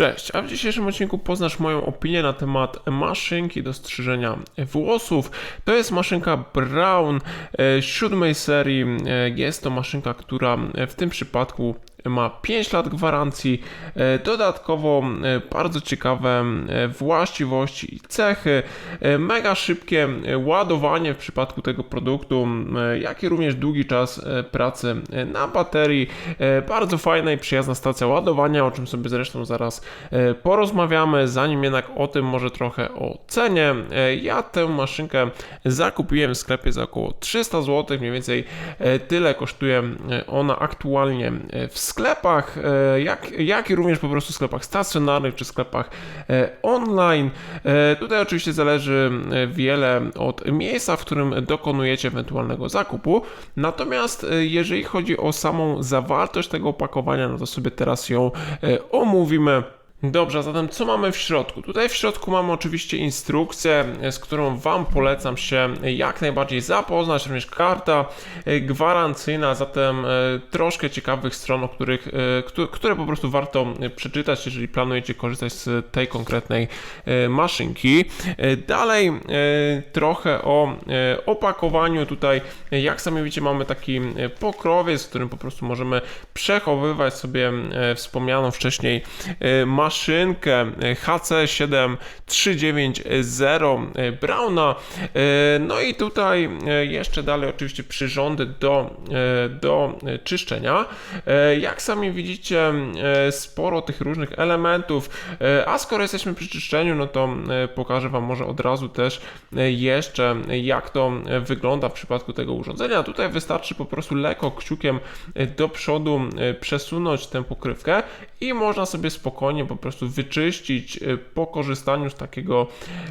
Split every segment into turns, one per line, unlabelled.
Cześć, a w dzisiejszym odcinku poznasz moją opinię na temat maszynki do strzyżenia włosów. To jest maszynka Brown e, siódmej serii. E, Jest to maszynka, która w tym przypadku ma 5 lat gwarancji. E, Dodatkowo e, bardzo ciekawe e, właściwości i cechy. Mega szybkie ładowanie w przypadku tego produktu, jak i również długi czas pracy na baterii. Bardzo fajna i przyjazna stacja ładowania, o czym sobie zresztą zaraz porozmawiamy. Zanim jednak o tym, może trochę o cenie. Ja tę maszynkę zakupiłem w sklepie za około 300 zł, mniej więcej tyle kosztuje ona aktualnie w sklepach, e, jak, jak i również po prostu sklepach stacjonarnych czy sklepach e, online. E, Tutaj oczywiście zależy wiele od miejsca, w którym dokonujecie ewentualnego zakupu. Natomiast jeżeli chodzi o samą zawartość tego opakowania, no to sobie teraz ją omówimy. Dobrze, a zatem co mamy w środku? Tutaj w środku mamy oczywiście instrukcję, z którą Wam polecam się jak najbardziej zapoznać, również karta e, gwarancyjna, zatem e, troszkę ciekawych stron, o których, e, któ- które po prostu warto przeczytać, jeżeli planujecie korzystać z tej konkretnej maszynki. Dalej trochę o opakowaniu. Tutaj, jak sami widzicie, mamy taki pokrowiec, w którym po prostu możemy przechowywać sobie wspomnianą wcześniej e, maszynkę HC7390 e, Brauna. E, No i tutaj e, jeszcze dalej oczywiście przyrządy do, e, do e, czyszczenia. E, Jak sami widzicie, e, sporo tych różnych elementów, E, a skoro jesteśmy przy czyszczeniu, no to e, pokażę Wam może od razu też e, jeszcze, jak to e, wygląda w przypadku tego urządzenia. Tutaj wystarczy po prostu lekko kciukiem e, do przodu e, przesunąć tę pokrywkę i można sobie spokojnie po prostu wyczyścić e, po korzystaniu z takiego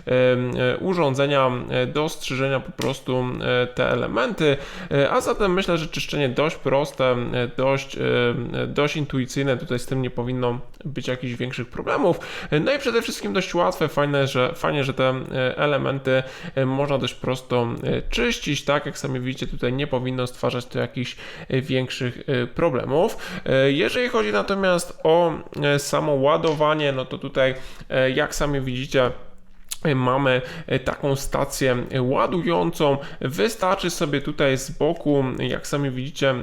e, urządzenia e, do strzyżenia po prostu te elementy. A zatem myślę, że czyszczenie dość proste, dość, dość intuicyjne, tutaj z tym nie powinno być jakichś większych problemów. No i przede wszystkim dość łatwe, fajne, że, fajnie, że te elementy można dość prosto czyścić, tak jak sami widzicie, tutaj nie powinno stwarzać to jakichś większych problemów. Jeżeli chodzi natomiast o samo ładowanie, no to tutaj e, jak sami widzicie, e, Mamy e, taką stację ładującą. Wystarczy sobie tutaj z boku, jak sami widzicie,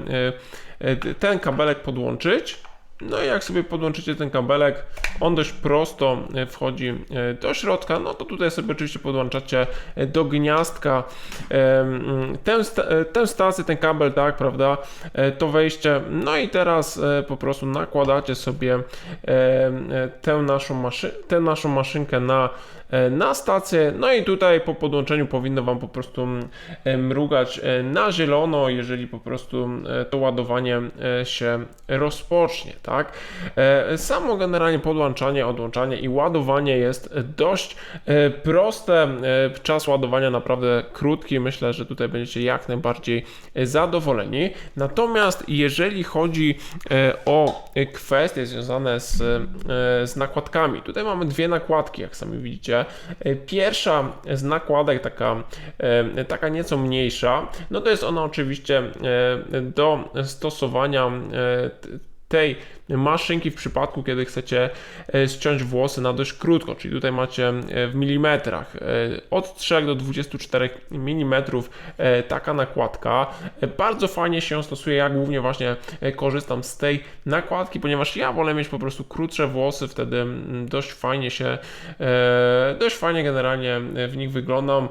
ten kabelek podłączyć. No i jak sobie podłączycie ten kabelek, on dość prosto e, wchodzi e, do środka, no to tutaj sobie oczywiście podłączacie e, do gniazdka tę, tę stację, ten kabel, tak, prawda, to wejście. No i teraz po prostu nakładacie sobie tę naszą, maszy- tę naszą maszynkę na, na stację. No i tutaj po podłączeniu powinno Wam po prostu mrugać na zielono, jeżeli po prostu to ładowanie się rozpocznie, tak? E, Samo generalnie podłączanie, odłączanie i ładowanie jest dość e, proste. E, Czas ładowania naprawdę krótki. Myślę, że tutaj będziecie jak najbardziej zadowoleni. Natomiast jeżeli chodzi o kwestie związane z, z nakładkami, tutaj mamy dwie nakładki, jak sami widzicie. Pierwsza z nakładek, taka, taka nieco mniejsza, no to jest ona oczywiście do stosowania tej maszynki w przypadku, kiedy chcecie e, ściąć włosy na dość krótko, czyli tutaj macie e, w milimetrach e, od 3 do 24 mm taka nakładka. Bardzo fajnie się stosuje, ja głównie właśnie korzystam z tej nakładki, ponieważ ja wolę mieć po prostu krótsze włosy, wtedy mm, dość fajnie się, dość fajnie generalnie w nich wyglądam.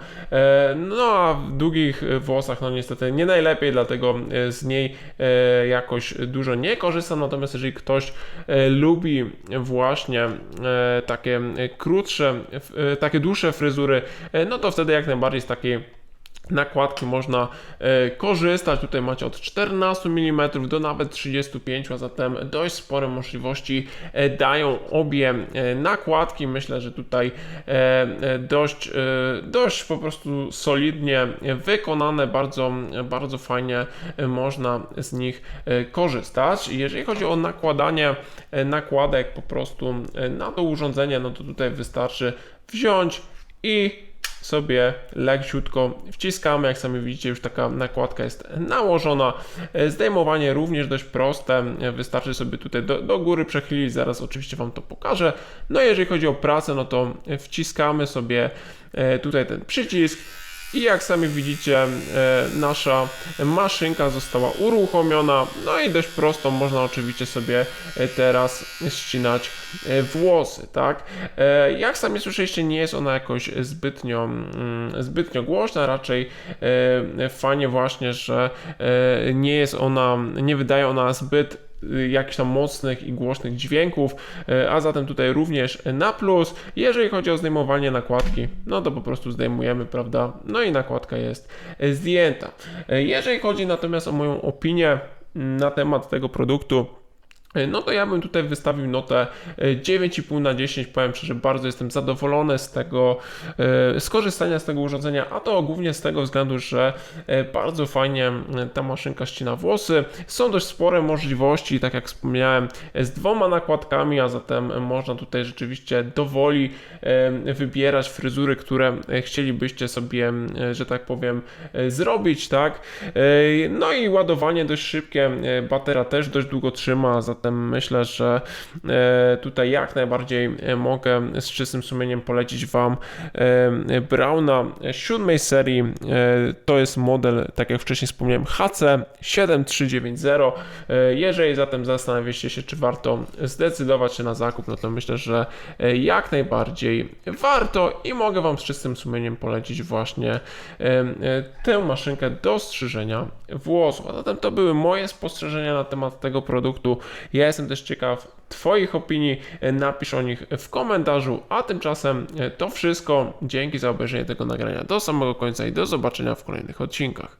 No a w długich włosach, no niestety nie najlepiej, dlatego z niej jakoś dużo nie korzystam, natomiast jeżeli ktoś e, lubi właśnie e, takie krótsze, e, takie dłuższe fryzury, no to wtedy jak najbardziej z takiej nakładki można e, korzystać. Tutaj macie od 14 mm do nawet 35, a zatem dość spore możliwości e, dają obie e, nakładki. Myślę, że tutaj dość, dość po prostu solidnie wykonane, bardzo, bardzo fajnie można z nich korzystać. Jeżeli chodzi o nakładanie nakładek po prostu na to urządzenie, no to tutaj wystarczy wziąć i sobie leciutko wciskamy, jak sami widzicie już taka nakładka jest nałożona. E, Zdejmowanie również dość proste, E, wystarczy sobie tutaj do, do góry przechylić, zaraz oczywiście Wam to pokażę. No jeżeli chodzi o pracę, no to wciskamy sobie e, tutaj ten przycisk i jak sami widzicie, e, nasza maszynka została uruchomiona. No i dość prosto można oczywiście sobie e, teraz ścinać e, włosy, tak? Jak sami słyszeliście, nie jest ona jakoś zbytnio, mm, zbytnio głośna, raczej fajnie właśnie, że nie jest ona, nie wydaje ona zbyt jakichś tam mocnych i głośnych dźwięków, e, a zatem tutaj również na plus. Jeżeli chodzi o zdejmowanie nakładki, no to po prostu zdejmujemy, prawda? No i nakładka jest zdjęta. E, Jeżeli chodzi natomiast o moją opinię na temat tego produktu, no to ja bym tutaj wystawił notę e, 9,5 na 10. Powiem szczerze, bardzo jestem zadowolony z tego e, skorzystania z tego urządzenia, a to głównie z tego względu, że e, bardzo fajnie e, ta maszynka ścina włosy. Są dość spore możliwości, tak jak wspomniałem, e, z dwoma nakładkami, a zatem można tutaj rzeczywiście dowoli e, wybierać fryzury, które e, chcielibyście sobie, e, że tak powiem, e, zrobić, tak? E, No i ładowanie dość szybkie, e, batera też dość długo trzyma, zatem myślę, że e, tutaj jak najbardziej e, mogę z czystym sumieniem polecić Wam e, Brauna siódmej serii. To jest model, tak jak wcześniej wspomniałem, HC7390. E, Jeżeli zatem zastanawiacie się, czy warto zdecydować się na zakup, no to myślę, że jak najbardziej warto i mogę Wam z czystym sumieniem polecić właśnie tę maszynkę do strzyżenia włosów. A zatem to były moje spostrzeżenia na temat tego produktu. Ja jestem też ciekaw Twoich opinii, e, napisz o nich w komentarzu, a tymczasem e, to wszystko. Dzięki za obejrzenie tego nagrania do samego końca i do zobaczenia w kolejnych odcinkach.